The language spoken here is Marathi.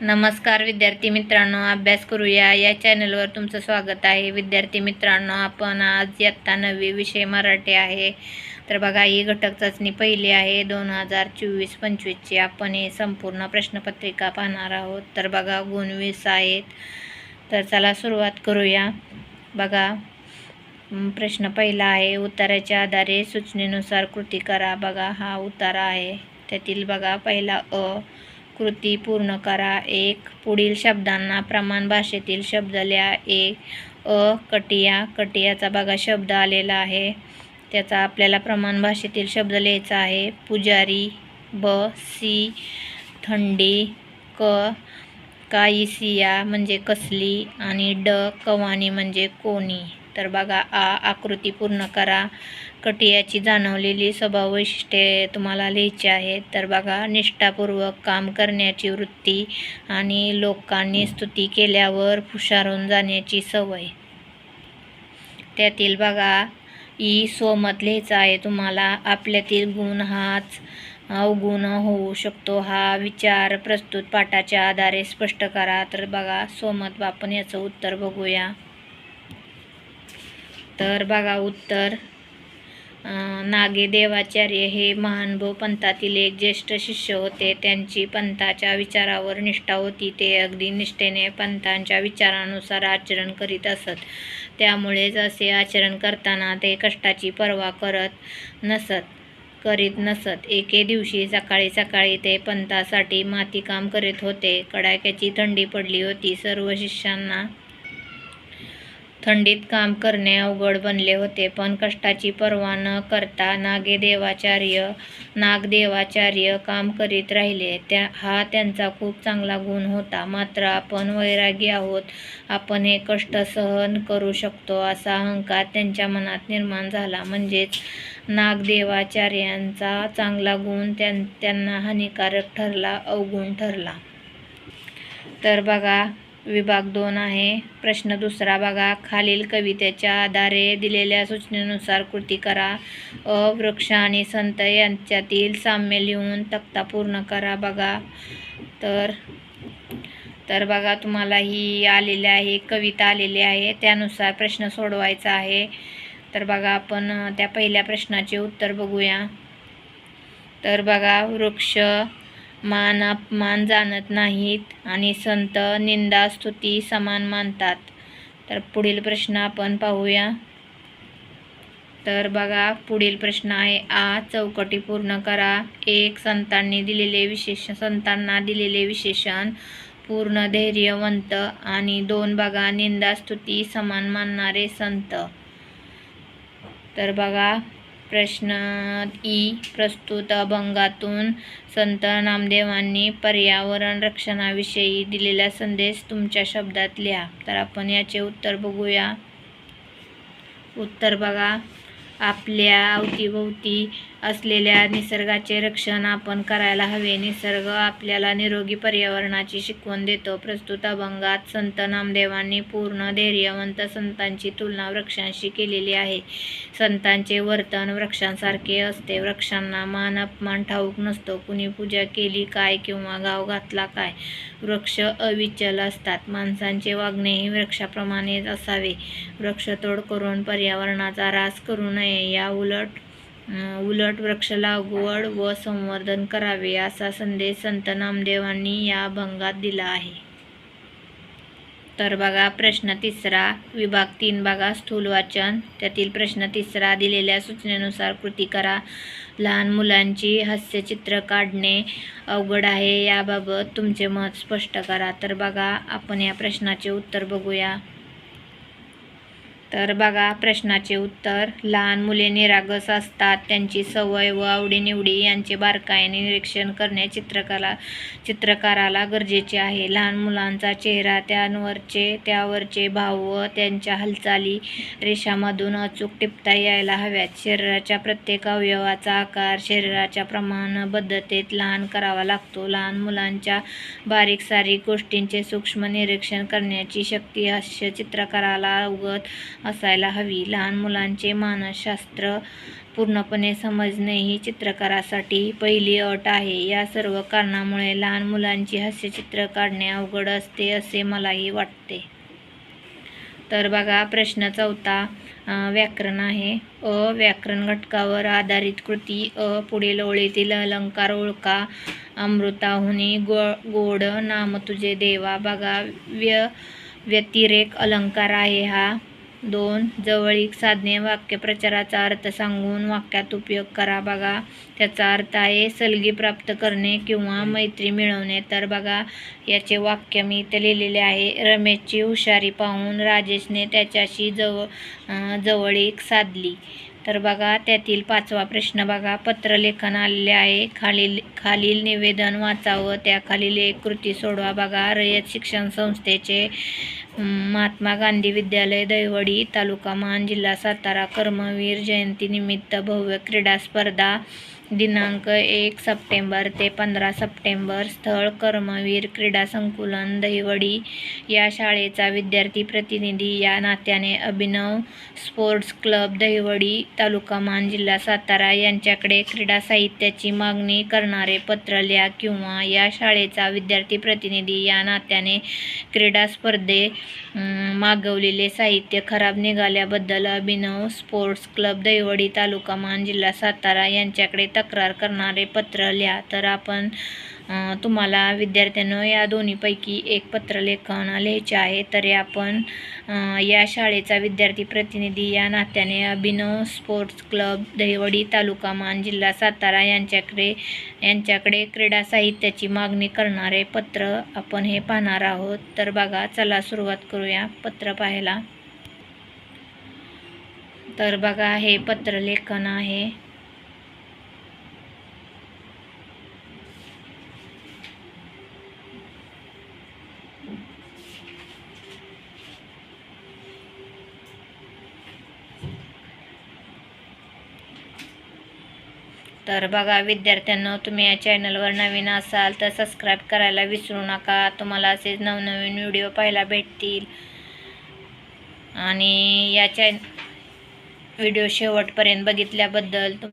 नमस्कार विद्यार्थी मित्रांनो अभ्यास करूया. या चॅनलवर तुमचं स्वागत आहे. विद्यार्थी मित्रांनो आपण आज इयत्ता नववी विषय मराठी आहे. तर बघा ही घटक चाचणी पहिली आहे. दोन हजार चोवीस पंचवीसची आपण ही संपूर्ण प्रश्नपत्रिका पाहणार आहोत. तर बघा गुण वीस आहेत. तर चला सुरुवात करूया. बघा प्रश्न पहिला आहे. उत्तराच्या आधारे सूचनेनुसार कृती करा. बघा हा उतारा आहे. त्यातील बघा पहिला अ कृती पूर्ण करा. एक पुढील शब्दांना प्रमाण भाषेतील शब्द लिहा. एक अ कटिया. कटियाचा बघा शब्द आलेला आहे. त्याचा आपल्याला प्रमाण भाषेतील शब्द लिहायचा आहे. पुजारी ब सी थंडी क काईसिया म्हणजे कसली आणि ड कवानी म्हणजे कोणी. तर बघा आ आकृती पूर्ण करा. कटियाची जाणवलेली स्वभाव वैशिष्ट्ये तुम्हाला लिहायची आहेत. तर बघा निष्ठापूर्वक काम करण्याची वृत्ती आणि लोकांनी स्तुती केल्यावर हुशारून जाण्याची सवय. त्यातील बघा ई सोमत लिहायचा आहे तुम्हाला. आपल्यातील गुण हाच अवगुण होऊ शकतो. हा विचार प्रस्तुत पाठाच्या आधारे स्पष्ट करा. तर बघा सोमत आपण याचं उत्तर बघूया. तर बघा उत्तर नागे देवाचार्य हे महानुभव पंथातील एक ज्येष्ठ शिष्य होते. त्यांची पंथाच्या विचारावर निष्ठा होती. ते अगदी निष्ठेने पंथांच्या विचारानुसार आचरण करीत असत. त्यामुळेच असे आचरण करताना ते कष्टाची पर्वा करत नसत करीत नसत. एके दिवशी सकाळी सकाळी ते पंथासाठी मातीकाम करीत होते. कडाक्याची थंडी पडली होती. सर्व शिष्यांना थंडीत काम करणे अवघड बनले होते पण कष्टाची पर्वा न करता नागेदेवाचार्य नागदेवाचार्य काम करीत राहिले. त्या हा त्यांचा खूप चांगला गुण होता. मात्र आपण वैरागी आहोत. आपण हे कष्ट सहन करू शकतो असा अहंकार त्यांच्या मनात निर्माण झाला. म्हणजेच नागदेवाचार्यांचा चांगला गुण त्यां त्यांना हानिकारक ठरला अवगुण ठरला. तर बघा विभाग दोन आहे. प्रश्न दुसरा बघा. खालील कवितेच्या आधारे दिलेल्या सूचनेनुसार कृती करा. अ वृक्ष आणि संत यांच्यातील साम्य लिहून तक्ता पूर्ण करा बघा. तर तर बघा तुम्हाला ही आलेली आहे कविता आलेली आहे. त्यानुसार प्रश्न सोडवायचा आहे. तर बघा आपण त्या पहिल्या प्रश्नाचे उत्तर बघूया. तर बघा वृक्ष मान अपमान जाणत नाहीत आणि संत निंदा स्तुती समान मानतात. तर पुढील प्रश्न आपण पाहूया. तर बघा पुढील प्रश्न आहे. आ चौकटी पूर्ण करा. एक संतांनी दिलेले विशेष संतांना दिलेले विशेषण पूर्ण धैर्यवंत आणि दोन बघा निंदा स्तुती समान मानणारे संत. तर बघा प्रश्नात ई प्रस्तुत अभंगातून संत नामदेवांनी पर्यावरण रक्षणाविषयी दिलेला संदेश तुमच्या शब्दात लिहा. तर आपण याचे उत्तर बघूया. उत्तर बघा. आपल्या अवतीभोवती असलेल्या निसर्गाचे रक्षण आपण करायला हवे. निसर्ग आपल्याला निरोगी पर्यावरणाची शिकवण देतो. प्रस्तुत अभंगात संत नामदेवांनी पूर्ण धैर्यवंत संतांची तुलना वृक्षांशी केलेली आहे. संतांचे वर्तन वृक्षांसारखे असते. वृक्षांना मान अपमान ठाऊक नसतो. कुणी पूजा केली काय किंवा गाव घातला काय? वृक्ष अविचल असतात. माणसांचे वागणेही वृक्षाप्रमाणेच असावे. वृक्षतोड करून पर्यावरणाचा ऱ्हास करू नये. या उलट उलट वृक्ष लागवड व संवर्धन करावे असा संदेश संत नामदेवांनी या अभंगात दिला आहे. तर बघा प्रश्न तिसरा विभाग तीन बघा स्थूल वाचन. त्यातील प्रश्न तिसरा दिलेल्या सूचनेनुसार कृती करा. लहान मुलांची हास्यचित्र काढणे अवघड आहे. याबाबत तुमचे मत स्पष्ट करा. तर बघा आपण या प्रश्नाचे उत्तर बघूया. तर बघा प्रश्नाचे उत्तर. लहान मुले निरागस असतात. त्यांची सवय व आवडीनिवडी यांचे बारकाईने निरीक्षण करणे चित्रकला चित्रकाराला गरजेचे आहे. लहान मुलांचा चेहरा त्यांवरचे त्यावरचे भाव व त्यांच्या हालचाली रेषामधून अचूक टिपता यायला हव्यात. शरीराच्या प्रत्येक अवयवाचा आकार शरीराच्या प्रमाणबद्धतेत लहान करावा लागतो. लहान मुलांच्या बारीक सारीक गोष्टींचे सूक्ष्म निरीक्षण करण्याची शक्ती हास्य चित्रकाराला अवगत असायला हवी. लहान मुलांचे मानसशास्त्र पूर्णपणे समजणे ही चित्रकारासाठी पहिली अट आहे. या सर्व कारणामुळे लहान मुलांची हास्यचित्र काढणे अवघड असते असे मलाही वाटते. तर बघा प्रश्न चौथा व्याकरण आहे. अ व्याकरण घटकावर आधारित कृती. अ पुढील ओळीतील अलंकार ओळखा. अमृताहुनी गो गोड नाम तुझे देवा. बघा व्य व्यतिरेक अलंकार आहे हा. दोन जवळीक साधने वाक्यप्रचाराचा अर्थ सांगून वाक्यात उपयोग करा. बघा त्याचा अर्थ आहे सलगी प्राप्त करणे किंवा मैत्री मिळवणे. तर बघा याचे वाक्य मी इथे लिहिलेले आहे. रमेशची हुशारी पाहून राजेशने त्याच्याशी जव जवळीक साधली. तर बघा त्यातील पाचवा प्रश्न बघा. पत्रलेखन आलेले आहे. खालील खालील निवेदन वाचावं त्याखालील एक कृती सोडवा बघा. रयत शिक्षण संस्थेचे महात्मा गांधी विद्यालय दैवडी तालुका मान जिल्हा सातारा कर्मवीर जयंतीनिमित्त भव्य क्रीडा स्पर्धा दिनांक एक सप्टेंबर ते पंधरा सप्टेंबर स्थळ कर्मवीर क्रीडा संकुलन दहिवडी या शाळेचा विद्यार्थी प्रतिनिधी या नात्याने अभिनव स्पोर्ट्स क्लब दहिवडी तालुका मान जिल्हा सातारा यांच्याकडे क्रीडा साहित्याची मागणी करणारे पत्र लिहा किंवा या शाळेचा विद्यार्थी प्रतिनिधी या नात्याने क्रीडा स्पर्धे मागवलेले साहित्य खराब निघाल्याबद्दल अभिनव स्पोर्ट्स क्लब दहिवडी तालुका मान जिल्हा सातारा यांच्याकडे तक्रार करणारे पत्र लिहा. तर आपण तुम्हाला विद्यार्थ्यांनो या दोन्हीपैकी एक पत्रलेखन लिहायचे आहे. तरी आपण या शाळेचा विद्यार्थी प्रतिनिधी या नात्याने अभिनव स्पोर्ट्स क्लब दहिवडी तालुका मान जिल्हा सातारा यांच्याकडे यांच्याकडे क्रीडा साहित्याची मागणी करणारे पत्र आपण हे पाहणार आहोत. तर बघा चला सुरुवात करूया पत्र पाहायला. तर बघा हे पत्रलेखन आहे. तर बघा विद्यार्थ्यांनो तुम्ही या चॅनलवर नवीन असाल तर सबस्क्राईब करायला विसरू नका. तुम्हाला असेच नवनवीन व्हिडिओ पाहायला भेटतील. आणि या चॅन व्हिडिओ शेवटपर्यंत बघितल्याबद्दल तुम